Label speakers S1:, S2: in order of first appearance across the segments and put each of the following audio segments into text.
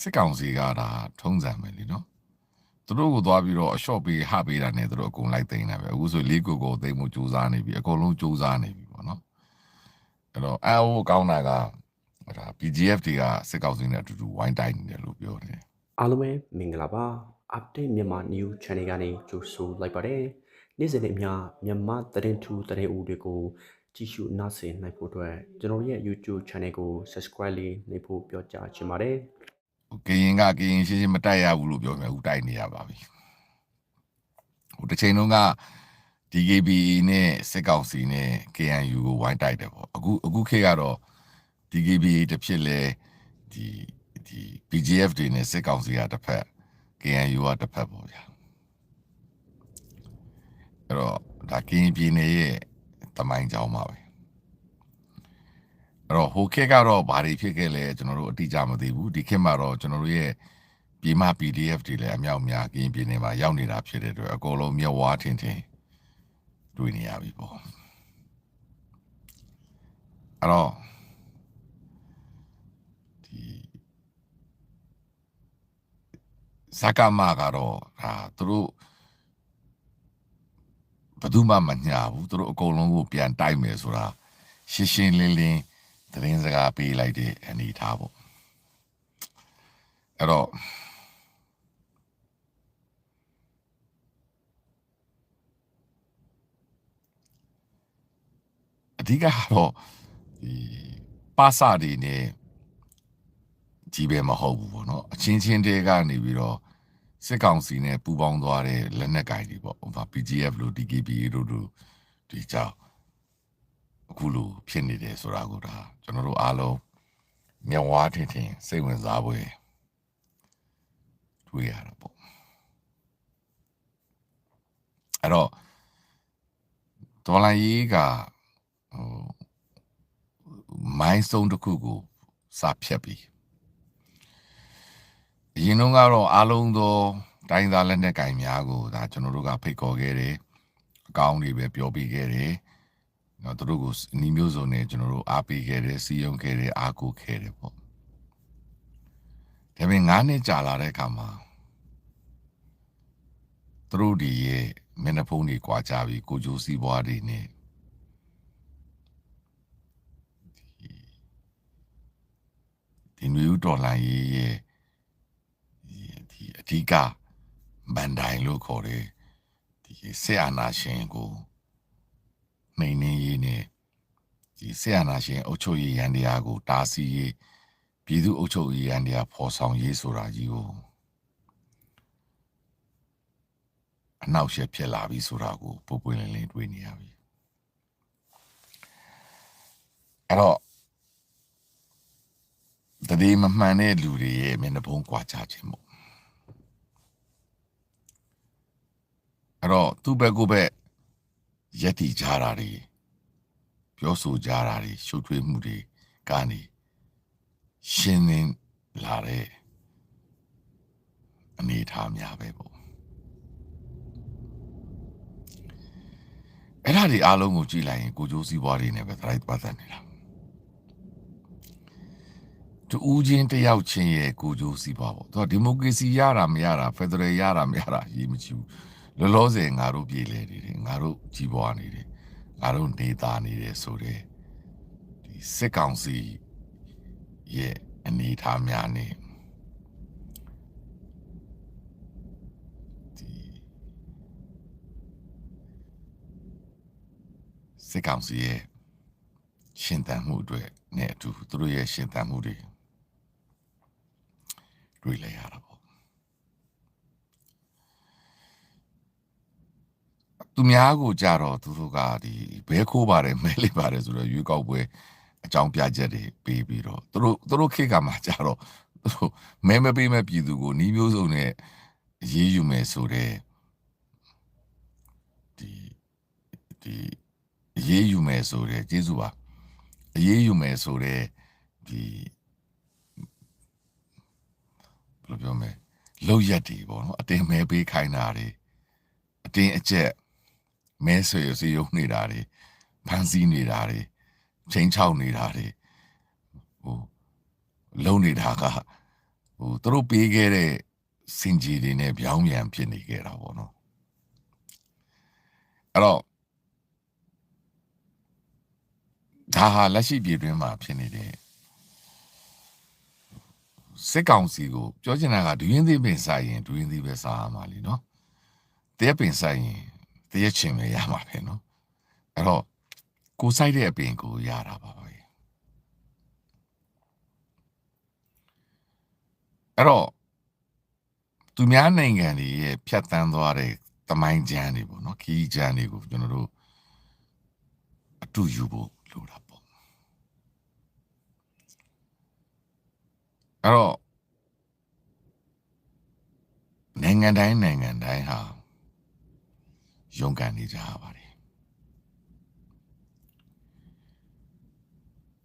S1: စစ်ကောင်စီကဒါထုံးစံပဲလीနော်သူတို့ကိုသွားပြီးတော့အလျှော့ပေးဟပေးတာနဲ့သူတို့အကုန်လိုက်သိမ်းတာပဲအခုဆိုလေးကိုကိုသိမ်းမှုစူးစမ်းနေပြီအကုန်လုံးစူးစမ်းနေပြီပေါ့နော်အဲ့တော့အအိုးကောင်းတာကဒါ PGF တွေကစစ်ကောင်စီနဲ့အတူတူဝိုင်းတိုက်နေတယ်လို့ပြောတယ်
S2: အားလုံးပဲမင်္ဂလာပါ update မြန်မာ new channel ကနေကြိုဆိုလိုက်ပါတယ်နေ့စဉ်နဲ့အမျှမြန်မာသတင်းထူးသတင်းဦးတွေကိုကြည့်ရှုနားဆင်နိုင်ဖို့အတွက်ကျွန်တော်ရဲ့ YouTube channel ကို subscribe လေးနှိပ်ဖို့ပြောကြားချင်ပါတယ်
S1: ကရင်ကကရင်ရှင်းရှင်းမတိုက်ရဘူးလို့ပြောမယ်အခုတိုက်နေရပါပြီဟိုတစ်ချိန်လုံးက DKB နဲ့စစ်ကောင်စီနဲ့ KNU ကိုဝိုင်းတိုက်တယ်ပေါ့အခုအခုခေတ်ကတော့ DKB တစ်ဖြစ်လဲဒီဒီ PGF တွေနဲ့စစ်ကောင်စီကတစ်ဖက် KNU ကတစ်ဖက်ပေါ့ဗျာအဲ့တော့ဒါကရင်ပြည်နယ်ရဲ့တမိုင်းကြောင်းပါပဲ အဲ့တော့ဟိုခေတ်ကတော့ဘာတွေဖြစ်ခဲ့လဲကျွန်တော်တို့အတိအကျမသိဘူးဒီခေတ်မှာတော့ကျွန်တော်တို့ရဲ့ပြည်မ PDF တွေလည်းအမြောက်အများကရင်ပြည်နယ်မှာရောက်နေတာဖြစ်တဲ့အတွက်အကုန်လုံးမြက်ဝါးထင်ထင်တွေ့နေရပြီပေါ့အဲ့တော့ဒီစကားမကတော့ဒါသူတို့ဘယ်သူမှမညာဘူးသူတို့အကုန်လုံးကိုပြန်တိုက်မယ်ဆိုတာရှင်းရှင်းလင်းလင်း သတင်းစကားပေးလိုက်တဲ့အနေအထားပေါ့အဲ့တော့အဓိကကတော့ဒီပါစာတွေနဲ့ကြီးပဲမဟုတ်ဘူးပေါ့နော်အချင်းချင်းတဲကနေပြီးတော့စစ်ကောင်စီနဲ့ပူးပေါင်းသွားတဲ့လက်နက်ကင်တွေပေါ့ဟိုမှာ PGF လို့ DKB တို့တို့ဒီကြောင့် အခုလိုဖြစ်နေတယ်ဆိုတာကိုဒါကျွန်တော်တို့အားလုံးမျက်ဝါးထင်ထင်စိတ်ဝင်စားပွဲတွေ့ရတာပေါ့အဲ့တော့ဒေါ်လာရေးကဟိုမိုင်းစုံတစ်ခုကိုစဖြတ်ပြီးအရင်တော့ကတော့အားလုံးသောတိုင်းသားလက်နက်ကင်များကိုဒါကျွန်တော်တို့ကဖိတ်ခေါ်ခဲ့တယ်အကောင်းတွေပဲပြောပြခဲ့တယ် နော်သူတို့ကိုနီးမျိုးစုံနဲ့ကျွန်တော်တို့အားပေးခဲ့တယ်စီယုံခဲ့တယ်အားကိုခဲ့တယ်ပေါ့ဒါပေမဲ့9နှစ်ကြာလာတဲ့အခါမှာသူတို့ဒီရဲ့မျက်နှာဖုံးတွေကွာကြပြီးကိုကြိုးစီးပွားတွေနဲ့ဒီနယူးဒေါ်လာရေးရဲ့ဒီအဓိကမန်တိုင်လို့ခေါ်တယ်ဒီဆေအာနာရှင်ကို နှိမ်နှင်းရေးနဲ့ဒီဆေအာနာရှင်အုပ်ချုပ်ရေးရန်တရားကိုတားဆီးရေးပြည်သူအုပ်ချုပ်ရေးရန်တရားဖော်ဆောင်ရေးဆိုတာကြီးကိုအနောက်ရှက်ဖြစ်လာပြီဆိုတာကိုပုပ်ပွင့်လင်းလင်းတွေ့နေရပြီအဲ့တော့တတိမမှန်တဲ့လူတွေရဲ့မျက်နှာဖုံးကွာခြားခြင်းပေါ့အဲ့တော့သူ့ဘက်ကိုဘ က်ရက်တီကြတာတွေပြောဆိုကြတာတွေရှုပ်ထွေးမှုတွေကနေရှင်းနေလာတဲ့အနေအထားများပဲပေါ့အဲ့ဒါဒီအားလုံးကိုကြည့်လိုက်ရင်ကိုကြိုးစည်းပွားတွေနဲ့ပဲတိုက်ပတ်သက်နေတာတူဦးချင်းတယောက်ချင်းရဲ့ကိုကြိုးစည်းပွားပေါ့သူကဒီမိုကရေစီရတာမရတာဖက်ဒရယ်ရတာမရတာရေးမကြည့်ဘူး လောလောဆယ်ငါတို့ပြည်လဲနေတယ်ငါတို့ကြီးပွားနေတယ်ငါတို့နေသားနေတယ်ဆိုတဲ့ဒီစစ်ကောင်စီရဲ့အနေအထားများနေဒီစစ်ကောင်စီရဲ့ရှင်သန်မှုအတွက်နဲ့အတူသူတို့ရဲ့ရှင်သန်မှုတွေတွေ့လဲရတာပေါ့ သူများကိုကြတော့သူတို့ကဒီဘဲခိုးပါတယ်မဲလေးပါတယ်ဆိုတော့ရွေးကောက်ပွဲအကြောင်းပြချက်တွေပေးပြီးတော့သူတို့သူတို့ခေတ်ကမှကြတော့သူတို့မဲမပေးမဲ့ပြည်သူကိုနှီးမျိုးစုံနဲ့ရေးယူမယ်ဆိုတဲ့ဒီဒီရေးယူမယ်ဆိုတဲ့ကျေးဇူးပါအရေးယူမယ်ဆိုတဲ့ဒီဘယ်လိုပြောမလဲလောက်ရက်တွေပေါ့နော်အတင်မဲပေးခိုင်းတာတွေအတင်းအကျက် မဲဆွေစီယုံနေတာတွေဖန်ဆီးနေတာတွေချိန်ချောက်နေတာတွေဟိုလုံနေတာက ဟိုသူတို့ပေးခဲ့တဲ့စင်ကြီးတွေနဲ့ပြောင်းပြန်ဖြစ်နေခဲ့တာပေါ့နော်အဲ့တော့ဒါဟာလက်ရှိပြည်တွင်းမှာဖြစ်နေတဲ့စစ်ကောင်စီကိုပြောချင်တာကဒူရင်သေးပင်ဆိုင်ရင်ဒူရင်သေးပဲစားရမှာလीเนาะတရက်ပင်ဆိုင်ရင် တရက်ချင်ပဲရမှာပဲเนาะအဲ့တော့ကိုစိုက်တဲ့အပင်ကိုရတာပါပဲအဲ့တော့သူများနိုင်ငံတွေရဲ့ဖြတ်တန်းသွားတဲ့တမိုင်းကျမ်းတွေပေါ့နော်ခီးကျမ်းတွေကိုကျွန်တော်တို့အတူယူဖို့လိုတာပေါ့အဲ့တော့နိုင်ငံတိုင်းနိုင်ငံတိုင်းဟာ ရုန်းကန်နေကြရပါတယ်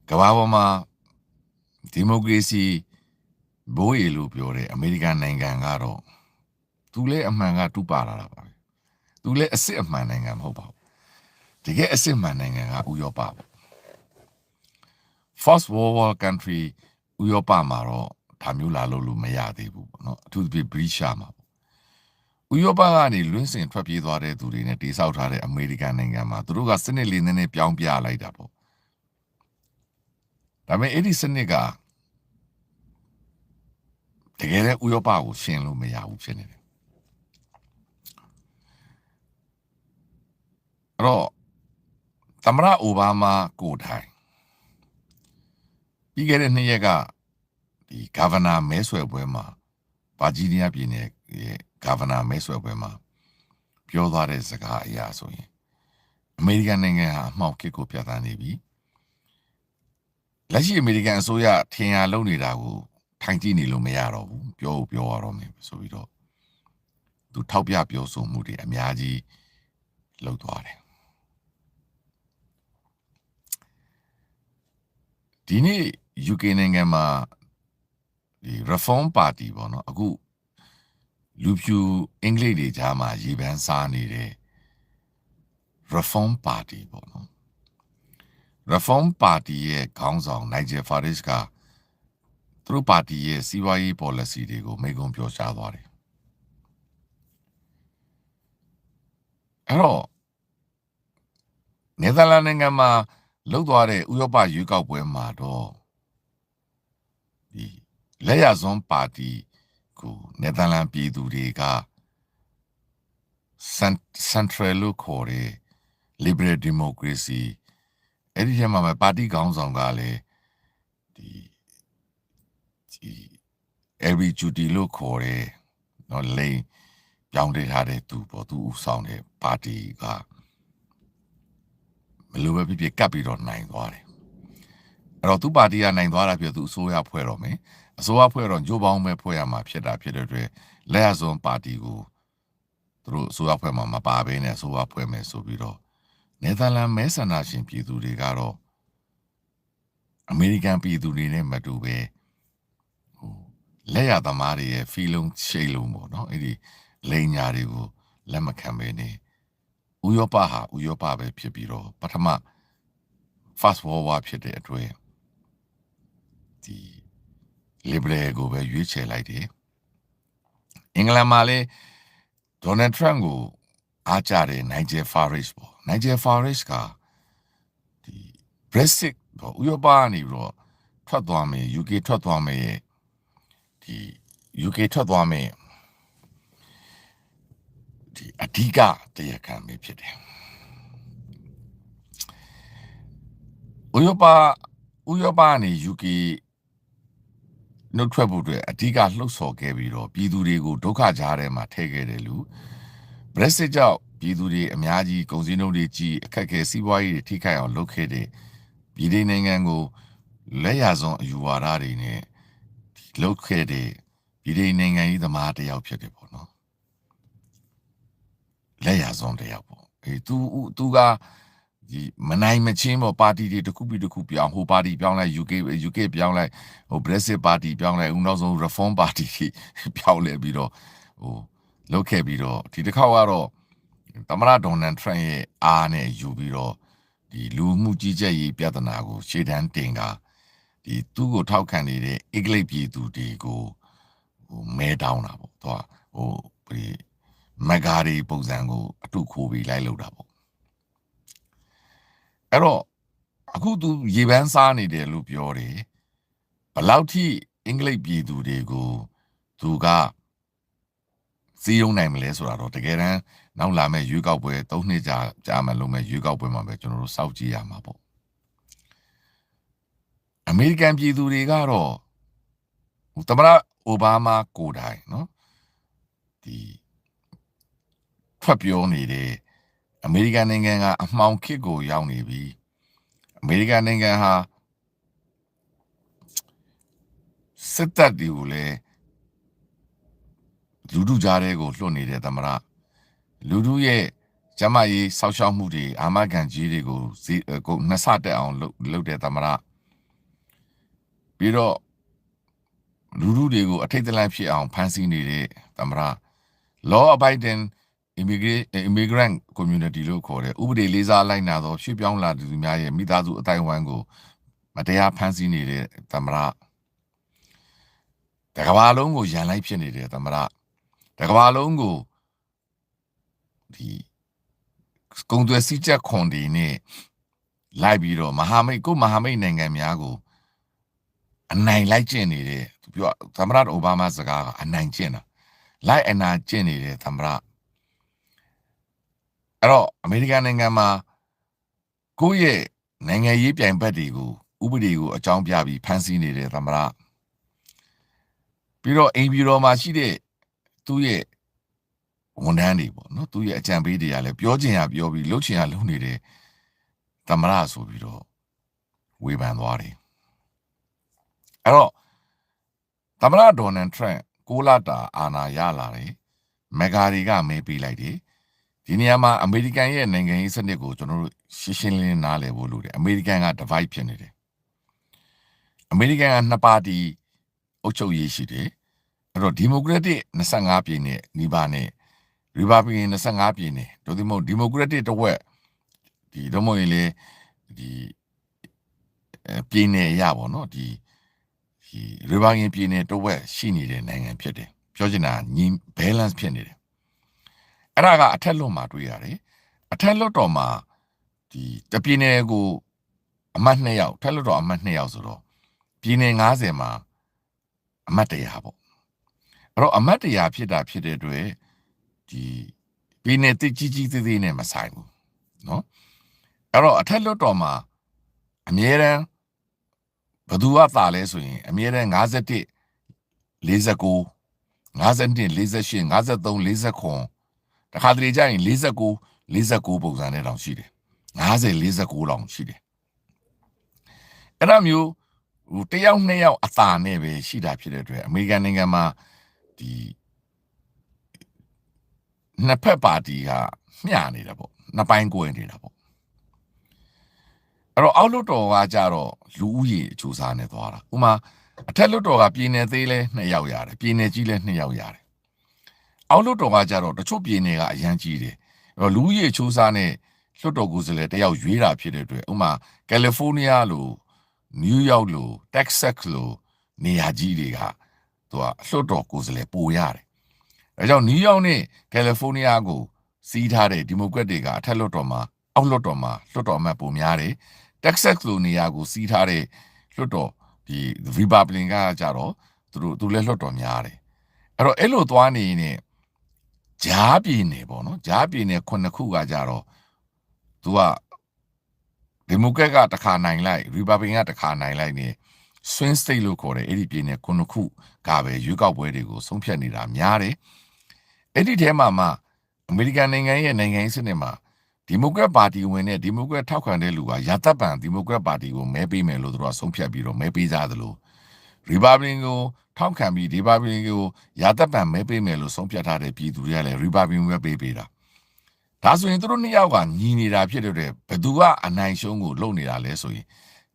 S1: ကမ္ဘာပေါ်မှာဒီမိုကရေစီဘိုးရီလို့ပြောတဲ့အမေရိကန်နိုင်ငံကတော့သူလည်းအမှန်ကတူပါလာတာပါပဲသူလည်းအစ်စ်အမှန်နိုင်ငံမဟုတ်ပါဘူးတကယ်အစ်စ်မှန်နိုင်ငံကဥရောပပေါ့ first world war country ဥရောပမှာတော့ဒါမျိုးလာလို့လို့မရသေးဘူးပေါ့နော်အထူးသဖြင့် British မှာပေါ့ ဥရောပကနေလွင့်စင်ထွက်ပြေးသွားတဲ့သူတွေနဲ့တိဆောက်ထားတဲ့အမေရိကန်နိုင်ငံမှာသူတို့ကစနစ်လေးနည်းနည်းပြောင်းပြလိုက်တာပေါ့ဒါပေမဲ့အဲ့ဒီစနစ်ကတကယ်လည်းဥရောပကိုရှင်းလို့မရဘူးဖြစ်နေတယ်အဲ့တော့သမရအိုဘားမားကိုထိုင်ပြီးခဲ့တဲ့နှစ်ရက်ကဒီဂါဗနာမဲဆွယ်ပွဲမှာဗာဂျီးနီးယားပြည်နယ်ရဲ့ ဂါဗနာမဲဆွယ်ပွဲမှာပြောသွားတဲ့စကားအရာဆိုရင်အမေရိကန်နိုင်ငံဟာအမှောက်ခစ်ကိုပြသနေပြီလက်ရှိအမေရိကန်အစိုးရထင်ရလုပ်နေတာကိုထိုင်ကြည့်နေလို့မရတော့ဘူးပြောဖို့ပြောရတော့မယ်ဆိုပြီးတော့သူထောက်ပြပြောဆိုမှုတွေအများကြီးလုပ်သွားတယ်ဒီနေ့ UK နိုင်ငံမှာဒီ Reform Party ပေါ့နော်အခု လူဖြူအင်္ဂလိပ်တွေကြားမှာရေပန်းစားနေတဲ့ Reform Party ပေါ့နော် Reform Party ရဲ့ခေါင်းဆောင် Nigel Farage ကသူတို့ပါတီရဲ့စီးပွားရေး policy တွေကိုမိကုံပြောရှားသွားတယ်အဲ့တော့နယ်သာလန်နိုင်ငံမှာလှုပ်သွားတဲ့ဥရောပရွေးကောက်ပွဲမှာတော့ဒီလက်ရစွန်းပါတီ ကိုနယ်သာလန်ပြည်သူတွေကစန်စန်ထရယ်လို့ခေါ်တဲ့ liberal democracy အဲ့ဒီထဲမှာပဲပါတီခေါင်းဆောင်ကလည်းဒီဒီ LBGT လို့ခေါ်တဲ့နော်လိန်ပြောင်းတည်ထားတဲ့သူပေါ့သူဥဆောင်တဲ့ပါတီကမလိုပဲဖြစ်ဖြစ်ကပ်ပြီးတော့နိုင်သွားတယ်အဲ့တော့သူပါတီကနိုင်သွားတာဖြစ်သူအစိုးရဖွဲ့တော့မယ် အစိုးရဖွဲ့တော့ဂျိုးပေါင်းပဲဖွဲ့ရမှာဖြစ်တာဖြစ်တဲ့အတွက်လက်ရစွန်းပါတီကိုသူတို့အစိုးရဖွဲ့မှာမပါဘဲနဲ့အစိုးရဖွဲ့မယ်ဆိုပြီးတော့နယ်သာလန်မဲဆန္ဒရှင်ပြည်သူတွေကတော့အမေရိကန်ပြည်သူတွေနဲ့မတူပဲဟိုလက်ရသမားတွေရဲ့ဖီလုံးရှိတ်လုံးပေါ့နော်အဲ့ဒီလိန်ညာတွေကိုလက်မခံဘဲနေဥရောပဟာဥရောပပဲဖြစ်ပြီးတော့ပထမ fast forward ဖြစ်တဲ့အတွက်ဒီ liberal ကိုပဲရွေးချယ်လိုက်တယ်အင်္ဂလန်မှာလည်းဒေါ်နယ်ထရန့်ကိုအားကြတယ်နိုင်ဂျယ်ဖာရစ်ပေါ့နိုင်ဂျယ်ဖာရစ်ကဒီ Brexit ပေါ့ဥရောပကနေပြီးတော့ထွက်သွားမယ် UK ထွက်သွားမယ်ရဲ့ဒီ UK ထွက်သွားမယ်ဒီအဓိကတရားခံပဲဖြစ်တယ်ဥရောပဥရောပကနေ UK နှုတ်ထွက်ဖို့အတွက်အဓိကလှုပ်ဆော်ခဲ့ပြီးတော့ပြည်သူတွေကိုဒုက္ခကြားထဲမှာထည့်ခဲ့တယ်လူ Brexit ကြောင့်ပြည်သူတွေအများကြီးကုန်စည်နှုန်းတွေကြီးအခက်အခဲစီးပွားရေးတွေထိခိုက်အောင်လုပ်ခဲ့တဲ့ပြည်ထောင်နိုင်ငံကိုလက်ရဆုံးအယူဝါဒတွေနဲ့လုပ်ခဲ့တဲ့ပြည်ထောင်နိုင်ငံကြီးသမားတစ်ယောက်ဖြစ်တယ်ပေါ့နော်လက်ရဆုံးတစ်ယောက်ပေါ့အေး तू तू က ဒီမနိုင်မချင်းပေါ့ပါတီတွေတစ်ခုပြီးတစ်ခုပြောင်းဟိုပါတီပြောင်းလိုက် UK UK ပြောင်းလိုက်ဟို Brexit ပါတီပြောင်းလိုက်ဦးနောက်ဆုံး Reform ပါတီပြောင်းလဲပြီးတော့ဟိုလုပ်ခဲ့ပြီးတော့ဒီတစ်ခေါက်ကတော့သမရဒေါ်နယ်ထရန့်ရဲ့အားနဲ့ယူပြီးတော့ဒီလူမှုကြီးကြပ်ရေးပြဿနာကိုရှေ့တန်းတင်ကဒီသူ့ကိုထောက်ခံနေတဲ့အင်္ဂလိပ်ပြည်သူတွေကိုဟိုမဲတောင်းတာပေါ့သူကဟိုဒီမဂါရီပုံစံကိုအတုခိုးပြီးလိုက်လုပ်တာပေါ့ အဲ့တော့အခုသူရေပန်းစားနေတယ်လို့ပြောတယ်ဘယ်လောက်ထိအင်္ဂလိပ်ပြည်သူတွေကိုသူကစီးရုံနိုင်မလဲဆိုတာတော့တကယ်တမ်းနောက်လာမဲ့ရွေးကောက်ပွဲ၃နှစ်ကြာကြာမှလုံးမဲ့ရွေးကောက်ပွဲမှာပဲကျွန်တော်တို့စောင့်ကြည့်ရမှာပေါ့အမေရိကန်ပြည်သူတွေကတော့သမ္မတအိုဘားမားကိုယ်တိုင်နော်ဒီထွက်ပြောနေတယ် အမေရိကန်နိုင်ငံကအမှောင်ခေတ်ကိုရောက်နေပြီအမေရိကန်နိုင်ငံဟာစစ်တပ်တွေကိုလည်းလူထုကြားထဲကိုလွှတ်နေတဲ့သမ္မတလူထုရဲ့ကျမကြီးစောက်ရှောက်မှုတွေအာမခံကြီးတွေကိုစီကိုနှစ်ဆတက်အောင်လုပ်လုပ်တဲ့သမ္မတပြီးတော့လူထုတွေကိုအထိတ်တလန့်ဖြစ်အောင်ဖန်ဆီးနေတဲ့သမ္မတ law abiding immigrant immigrant community လို့ခေါ်တဲ့ဥပဒေလေးစားလိုက်နာသောရွှေ့ပြောင်းလာသူများရဲ့မိသားစုအတိုင်းအဝိုင်းကိုမတရားဖန်ဆီးနေတဲ့သမ္မတတကဘာလုံးကိုရန်လိုက်ဖြစ်နေတဲ့သမ္မတတကဘာလုံးကိုဒီကုံသွဲစည်းချက်ခွန်ဒီနဲ့လိုက်ပြီးတော့မဟာမိတ်ကိုမဟာမိတ်နိုင်ငံများကိုအနိုင်လိုက်ကျင့်နေတဲ့သူပြောသမ္မတအိုဘားမားစကားကအနိုင်ကျင့်တာလိုက်အနာကျင့်နေတဲ့သမ္မတ အဲ့တော့အမေရိကန်နိုင်ငံမှာကိုယ့်ရဲ့နိုင်ငံရေးပြိုင်ဘက်တွေကိုဥပဒေကိုအကြောင်းပြပြီးဖန်ဆီးနေတဲ့သမ္မတပြီးတော့အိမ်ပြည်တော်မှာရှိတဲ့သူ့ရဲ့ဝန်ထမ်းတွေပေါ့နော်သူ့ရဲ့အကြံပေးတွေကလည်းပြောချင်ရပြောပြီးလှုပ်ချင်ရလှုပ်နေတဲ့သမ္မတဆိုပြီးတော့ဝေဖန်သွားတယ်အဲ့တော့သမ္မတဒေါ်နယ်ထရန့်ကိုလာတာအာဏာရလာတယ်မဂါရီကမဲပေးလိုက်တယ် ဒီနေရာမှာအမေရိကန်ရဲ့နိုင်ငံရေးစနစ်ကိုကျွန်တော်တို့ရှင်းရှင်းလင်းလင်းနားလည်ဖို့လိုတယ်အမေရိကန်က divide ဖြစ်နေတယ်အမေရိကန်ကနှစ်ပါတီအုပ်ချုပ်ရေးရှိတယ်အဲ့တော့ဒီမိုကရက်တစ်25ပြည်နဲ့နီးပါးနဲ့ရီပတ်ဘလီကန်25ပြည်နဲ့တို့ဒီမိုဒီမိုကရက်တစ်တစ်ဝက်ဒီတော့မဟုတ်ရင်လေဒီအဲပြည်နယ်ရပါတော့ဒီဒီရီပတ်ဘလီကန်ပြည်နယ်တစ်ဝက်ရှိနေတဲ့နိုင်ငံဖြစ်တယ်ပြောချင်တာညီ balance ဖြစ်နေတယ် အဲ့ဒါကအထက်လွတ်မှာတွေ့ရတယ်အထက်လွတ်တော်မှာဒီတပြည်နယ်ကိုအမတ်2ယောက်ထက်လွတ်တော်အမတ်2ယောက်ဆိုတော့ပြည်နယ်90မှာအမတ်100ပေါ့အဲ့တော့အမတ်100ဖြစ်တာဖြစ်တဲ့အတွက်ဒီပြည်နယ်တိကြီးကြီးသေးသေးနဲ့မဆိုင်ဘူးเนาะအဲ့တော့အထက်လွတ်တော်မှာအမြဲတမ်းဘသူကသာလဲဆိုရင် အမြဲတမ်း51 49 52 48 53 49 တခါတလေကျရင်49 49ပုံစံနဲ့တောင်ရှိတယ်50 49တောင်ရှိတယ်အဲ့ဒါမျိုးဟိုတယောက်နှစ်ယောက်အသာနဲ့ပဲရှိတာဖြစ်တဲ့အတွက်အမေရိကန်နိုင်ငံမှာဒီနှစ်ဖက်ပါတီကမျှနေတာပေါ့နှစ်ပိုင်းကိုဝင်နေတာပေါ့အဲ့တော့အောက်လွတ်တော်ကကြတော့လူဦးရေအချိုးစားနဲ့သွားတာဥမာအထက်လွတ်တော်ကပြည်နယ်သေးလဲ2ယောက်ရတယ်ပြည်နယ်ကြီးလဲ2ယောက်ရတယ် အောက်လွတ်တော်ကကြတော့တချို့ပြည်နယ်ကအရန်ကြီးတယ်အဲ့တော့လူဦးရေအချိုးစားနဲ့လွတ်တော်ကိုယ်စားလှယ်တယောက်ရွေးတာဖြစ်တဲ့အတွက်ဥမာကယ်လီဖိုးနီးယားလိုနယူးယောက်လိုတက်ဆက်လိုနေရာကြီးတွေကသူကလွတ်တော်ကိုယ်စားလှယ်ပိုရတယ်ဒါကြောင့်နယူးယောက်နဲ့ကယ်လီဖိုးနီးယားကိုစီးထားတဲ့ဒီမိုကရက်တွေကအထက်လွှတ်တော်မှာအောက်လွှတ်တော်မှာလွှတ်တော်အမတ်ပုံများတယ်။ Texas လိုနေရာကိုစီးထားတဲ့လွှတ်တော်ဒီ Republican ကကြတော့သူတို့သူလည်းလွှတ်တော်များတယ်။အဲ့တော့အဲ့လိုသွားနေနေ ဂျားပြည်နေပေါ့နော်ဂျားပြည်နေခုနှစ်ခုကကြတော့သူကဒီမိုကရက်ကတစ်ခါနိုင်လိုက် Republican ကတစ်ခါနိုင်လိုက်နေ swing state လို့ခေါ်တယ်အဲ့ဒီပြည်နယ်ခုနှစ်ခုကပဲရွေးကောက်ပွဲတွေကိုဆုံးဖြတ်နေတာများတယ်အဲ့ဒီထဲမှာမှအမေရိကန်နိုင်ငံရဲ့နိုင်ငံရေးစနစ်မှာဒီမိုကရက်ပါတီဝင်တဲ့ဒီမိုကရက်ထောက်ခံတဲ့လူကယာတပ်ပံဒီမိုကရက်ပါတီကိုမဲပေးမယ်လို့သူတို့ကဆုံးဖြတ်ပြီးတော့မဲပေးကြသလိုရီပတ်ဘလင်ကို ထောက်ခံပြီးရီပတ်ဘလင်ကိုယာတပ်ပံမဲပေးမယ်လို့ဆုံးဖြတ်ထားတဲ့ပြည်သူတွေကလည်းရီပတ်ဘလင်ပဲပေးပေးတာဒါဆိုရင်သူတို့နှစ်ယောက်ကညီနေတာဖြစ်တဲ့အတွက်ဘယ်သူကအနိုင်ရှုံးကိုလုပ်နေတာလဲဆိုရင်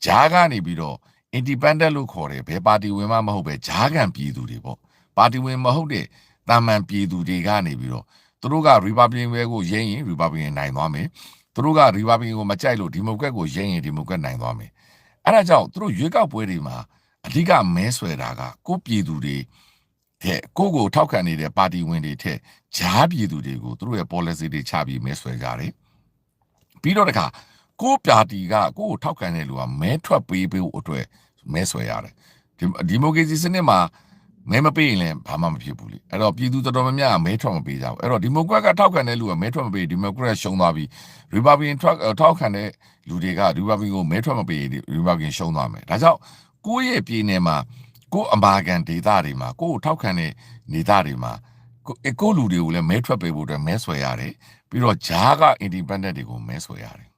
S1: ဂျားကနေပြီးတော့ independent လို့ခေါ်တယ်ဘယ်ပါတီဝင်မှမဟုတ်ပဲဂျားကန်ပြည်သူတွေပေါ့ပါတီဝင်မဟုတ်တဲ့တာမန်ပြည်သူတွေကနေပြီးတော့သူတို့က Republican ဘဲကိုရိမ့်ရင် Republican နိုင်သွားမယ်သူတို့က Republican ကိုမကြိုက်လို့ Democrat ကိုရိမ့်ရင် Democrat နိုင်သွားမယ်အဲ့ဒါကြောင့်သူတို့ရွေးကောက်ပွဲတွေမှာ အဓိကမဲဆွဲတာကကိုပြည်သူတွေတဲ့ကိုကိုထောက်ခံနေတဲ့ပါတီဝင်တွေထက်ဂျားပြည်သူတွေကိုသူတို့ရဲ့ policy တွေချပြီးမဲဆွဲကြတယ်ပြီးတော့တခါကိုပါတီကကိုကိုထောက်ခံတဲ့လူကမဲထွက်ပေးဖို့အတွက်မဲဆွဲရတယ်ဒီဒီမိုကရေစီစနစ်မှာမဲမပေးရင်လည်းဘာမှမဖြစ်ဘူးလေအဲ့တော့ပြည်သူတော်တော်များများကမဲထွက်မပေးကြဘူးအဲ့တော့ဒီမိုကရက်ကထောက်ခံတဲ့လူကမဲထွက်မပေးဒီမိုကရက်ရှုံးသွားပြီရီပတ်ဘလီကန်ထွက်ထောက်ခံတဲ့လူတွေကရီပတ်ဘလီကန်ကိုမဲထွက်မပေးရီပတ်ဘလီကန်ရှုံးသွားမယ်ဒါကြောင့် ကိုယ့်ရဲ့ပြည်နယ်မှာကိုယ့်အမာကန်ဒေသတွေမှာကိုယ့်ကိုထောက်ခံတဲ့နေသားတွေမှာကိုယ့်ကိုယ့်လူတွေကိုလည်းမဲထွက်ပေးဖို့အတွက်မဲဆွဲရတယ်ပြီးတော့ဂျားက independent တွေကိုမဲဆွဲရတယ်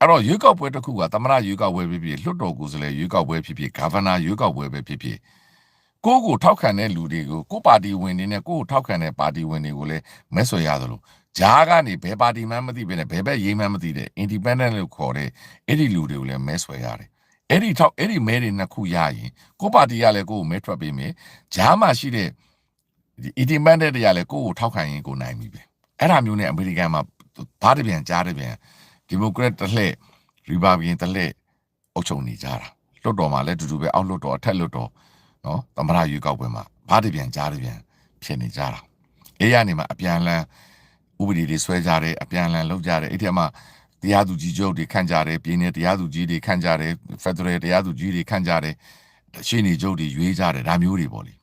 S1: အဲ့တော့ရွေးကောက်ပွဲတစ်ခုကသမရရွေးကောက်ပွဲဖြစ်ဖြစ်လွှတ်တော်ကိုယ်စားလှယ်ရွေးကောက်ပွဲဖြစ်ဖြစ်ဂါဗနာရွေးကောက်ပွဲပဲဖြစ်ဖြစ်ကိုယ့်ကိုထောက်ခံတဲ့လူတွေကိုကိုယ့်ပါတီဝင်တွေနဲ့ကိုယ့်ကိုထောက်ခံတဲ့ပါတီဝင်တွေကိုလည်းမဲဆွဲရသလို ဂျားကနေဘယ်ပါတီမှမသိဘဲနဲ့ဘယ်ဘက်ရေးမှမသိတဲ့ independent လို့ခေါ်တဲ့အဲ့ဒီလူတွေကိုလည်းမဲဆွဲရတယ်အဲ့ဒီထောက်အဲ့ဒီမဲတွေနှစ်ခုရရင်ကိုယ့်ပါတီကလည်းကိုယ့်ကိုမဲထွက်ပေးမယ်ဂျားမှာရှိတဲ့ဒီ independent တွေကလည်းကိုယ့်ကိုထောက်ခံရင်ကိုနိုင်ပြီပဲအဲ့ဒါမျိုးနဲ့အမေရိကန်မှာဘာတပြန်ကြားတပြန်ဒီမိုကရက်တစ်လှည့်ရီပတ်ဘလီကန်တစ်လှည့်အုပ်ချုပ်နေကြတာလွှတ်တော်မှာလည်းတူတူပဲအောက်လွှတ်တော်အထက်လွှတ်တော်နော်သမ္မတရွေးကောက်ပွဲမှာဘာတပြန်ကြားတပြန်ဖြစ်နေကြတာအေးရနေမှာအပြန်အလှန် ဥပဒေတွေဆွဲကြတယ်အပြန်အလှန်လုပ်ကြတယ်အဲ့ဒီမှာတရားသူကြီးချုပ်တွေခန့်ကြတယ်ပြည်နယ်တရားသူကြီးတွေခန့်ကြတယ်ဖက်ဒရယ်တရားသူကြီးတွေခန့်ကြတယ်ရှင်းနေချုပ်တွေရွေးကြတယ်ဒါမျိုးတွေပေါ့လေ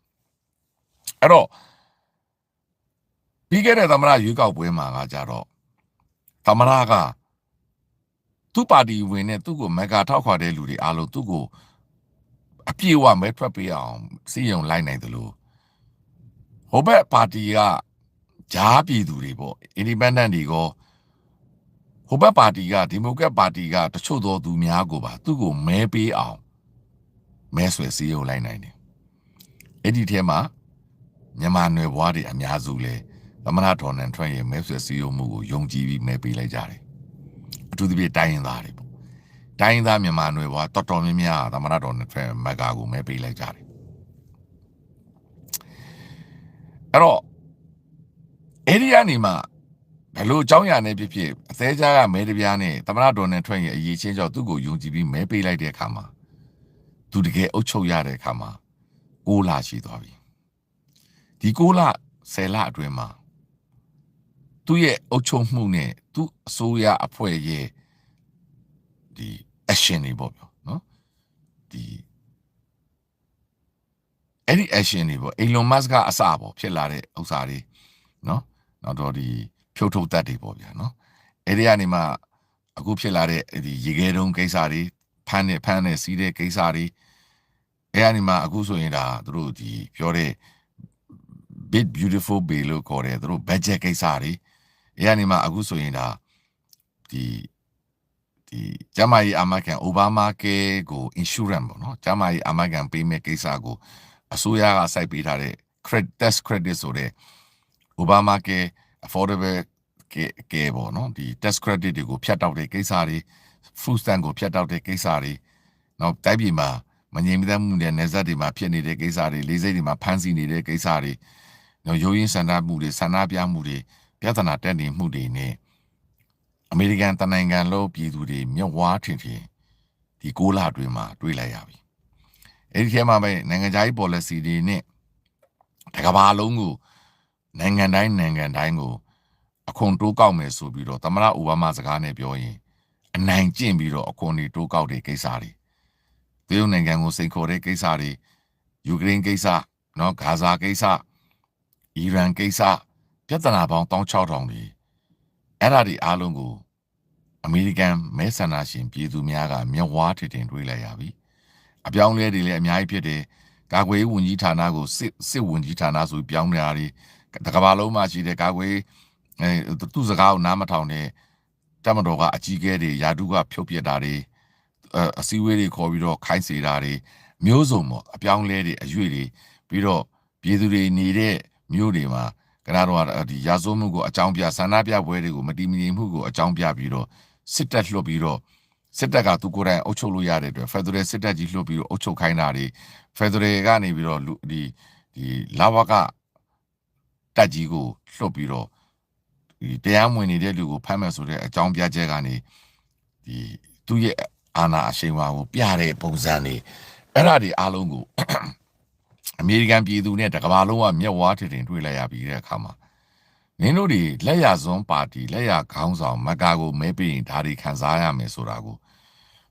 S1: အဲ့တော့ပြီးခဲ့တဲ့သမ္မတရွေးကောက်ပွဲမှာကကြတော့သမ္မတကသူ့ပါတီဝင်နဲ့သူ့ကိုမက်ဂါထောက်ခွာတဲ့လူတွေအားလုံးသူ့ကိုအပြည့်အဝမဲထွက်ပေးအောင်စီရင်လိုက်နိုင်တယ်လို့ဟိုဘက်ပါတီက ဂျားပြည်သူတွေပေါ့ independent တွေကောဟိုဘက်ပါတီကဒီမိုကရက်ပါတီကတချို့သောသူများကိုပါသူ့ကိုမဲပေးအောင်မဲဆွယ်စီရင်လိုက်နိုင်တယ်အဲ့ဒီထဲမှာမြန်မာနွယ်ဘွားတွေအများစုလဲသမနာဒေါ်နယ်ထရန့်ရဲ့မဲဆွယ်စီရင်မှုကိုယုံကြည်ပြီးမဲပေးလိုက်ကြတယ်အထူးသဖြင့်တိုင်းရင်းသားတွေပေါ့တိုင်းရင်းသားမြန်မာနွယ်ဘွားတော်တော်များများသမနာဒေါ်နယ်ထရန့်မက်ဂါကိုမဲပေးလိုက်ကြတယ်အဲ့တော့ အဲ့ဒီကနေမှဘယ်လိုအကြောင်းအရာနဲ့ဖြစ်ဖြစ်အသေးချာကမဲတပြားနဲ့သမနာဒေါ်နယ်ထရန့်ရဲ့အရေးချင်းကြောင့်သူ့ကိုယုံကြည်ပြီးမဲပေးလိုက်တဲ့အခါမှာသူတကယ်အုပ်ချုပ်ရတဲ့အခါမှာ6လရှိသွားပြီဒီ6လ10လအတွင်းမှာသူ့ရဲ့အုပ်ချုပ်မှုနဲ့သူ့အစိုးရအဖွဲ့ရဲ့ဒီ action တွေပေါ့ဗျာနော်ဒီအဲ့ဒီ action တွေပေါ့ Elon Musk ကအစပေါ့ဖြစ်လာတဲ့ဥစ္စာတွေနော် နောက်တော့ဒီဖြုတ်ထုတ်တတ်တွေပေါ့ဗျာနော်အဲ့ဒီကနေမှအခုဖြစ်လာတဲ့ဒီရေခဲတုံးကိစ္စတွေဖမ်းနေဖမ်းနေစီးတဲ့ကိစ္စတွေအဲ့ဒီကနေမှအခုဆိုရင်ဒါသူတို့ဒီပြောတဲ့ big beautiful bay လို့ခေါ်တယ်သူတို့ budget ကိစ္စတွေအဲ့ဒီမှာအခုဆိုရင်ဒါဒီဒီကျမကြီးအာမခံအိုဘားမားကဲကို insurance ပေါ့နော်ကျမကြီးအာမခံပေးမဲ့ကိစ္စကိုအစိုးရကစိုက်ပေးထားတဲ့ credit tax credit ဆိုတဲ့ အိုဘားမားကဲ affordable ကဲကဲပေါ့နော်ဒီ tax credit တွေကိုဖြတ်တောက်တဲ့ကိစ္စတွေ food stamp ကိုဖြတ်တောက်တဲ့ကိစ္စတွေနောက်တိုက်ပြည်မှာမငြိမ်မသက်မှုနဲ့နေဆက်တွေမှာဖြစ်နေတဲ့ကိစ္စတွေလေးစိတ်တွေမှာဖမ်းဆီးနေတဲ့ကိစ္စတွေနော်ရိုးရင်းဆန္ဒမှုတွေဆန္ဒပြမှုတွေပြဿနာတက်နေမှုတွေနဲ့အမေရိကန်တနိုင်ငံလုံးပြည်သူတွေမြက်ဝါးထင်ထင်ဒီ6လအတွင်းမှာတွေးလိုက်ရပြီအဲ့ဒီထဲမှာပဲနိုင်ငံခြားရေး policy တွေနဲ့တကဘာလုံးကို နိုင်ငံတိုင်းနိုင်ငံတိုင်းကိုအခွန်တိုးကောက်မယ်ဆိုပြီးတော့သမ္မတအိုဘားမားစကားနဲ့ပြောရင်အနိုင်ကျင့်ပြီးတော့အခွန်တွေတိုးကောက်တဲ့ကိစ္စတွေတရုတ်နိုင်ငံကိုစိန်ခေါ်တဲ့ကိစ္စတွေယူကရိန်းကိစ္စနော်ဂါဇာကိစ္စအီရန်ကိစ္စပြဿနာပေါင်း16000တွေအဲ့ဒါတွေအားလုံးကိုအမေရိကန်မဲဆန္ဒရှင်ပြည်သူများကမျက်ဝါးထင်ထင်တွေးလိုက်ရပြီအပြောင်းလဲတွေလည်းအများကြီးဖြစ်တယ်ကာကွယ်ရေးဝန်ကြီးဌာနကိုစစ်စစ်ဝန်ကြီးဌာနဆိုပြောင်းနေတာတွေ တကဘာလုံးမှာရှိတဲ့ကာကွယ်အဲသူ့စကားကိုနားမထောင်တဲ့တမတော်ကအကြီးအကဲတွေယာတုကဖြုတ်ပြစ်တာတွေအစည်းအဝေးတွေခေါ်ပြီးတော့ခိုင်းစေတာတွေမျိုးစုံပေါ့အပြောင်းလဲတွေအရွေတွေပြီးတော့ပြည်သူတွေနေတဲ့မြို့တွေမှာကနာတော့ဒီရာဇဝမှုကိုအကြောင်းပြဆန္ဒပြပွဲတွေကိုမတီးမငြိမ်မှုကိုအကြောင်းပြပြီးတော့စစ်တပ်လွှတ်ပြီးတော့စစ်တပ်ကသူကိုယ်တိုင်အုပ်ချုပ်လို့ရတဲ့အတွက်ဖက်ဒရယ်စစ်တပ်ကြီးလွှတ်ပြီးတော့အုပ်ချုပ်ခိုင်းတာတွေဖက်ဒရယ်ကနေပြီးတော့ဒီဒီလာဝက တက်ကြီးကိုလွှတ်ပြီးတော့ဒီတရားမဝင်နေတဲ့လူကိုဖမ်းမယ်ဆိုတဲ့အကြောင်းပြချက်ကနေဒီသူ့ရဲ့အာဏာအရှိန်အဝါကိုပြတဲ့ပုံစံတွေအဲ့ဒါတွေအားလုံးကိုအမေရိကန်ပြည်သူနဲ့တကမ္ဘာလုံးကမျက်ဝါးထင်ထင်တွေ့လိုက်ရပြီးတဲ့အခါမှာမင်းတို့တွေလက်ရစွန်းပါတီလက်ရခေါင်းဆောင်မကာကိုမဲပေးရင်ဒါတွေခံစားရမယ်ဆိုတာကို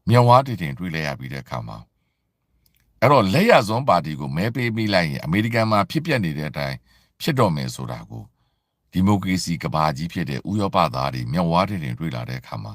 S1: မျက်ဝါးထင်ထင်တွေ့လိုက်ရပြီးတဲ့အခါမှာအဲ့တော့လက်ရစွန်းပါတီကိုမဲပေးပြီးလိုက်ရင်အမေရိကန်မှာဖြစ်ပျက်နေတဲ့အတိုင်း ဖြစ်တော့မယ်ဆိုတာကိုဒီမိုကရေစီကဘာကြီးဖြစ်တဲ့ဥရောပသားတွေမျက်ဝါးထင်ထင်တွေ့လာတဲ့အခါမှာ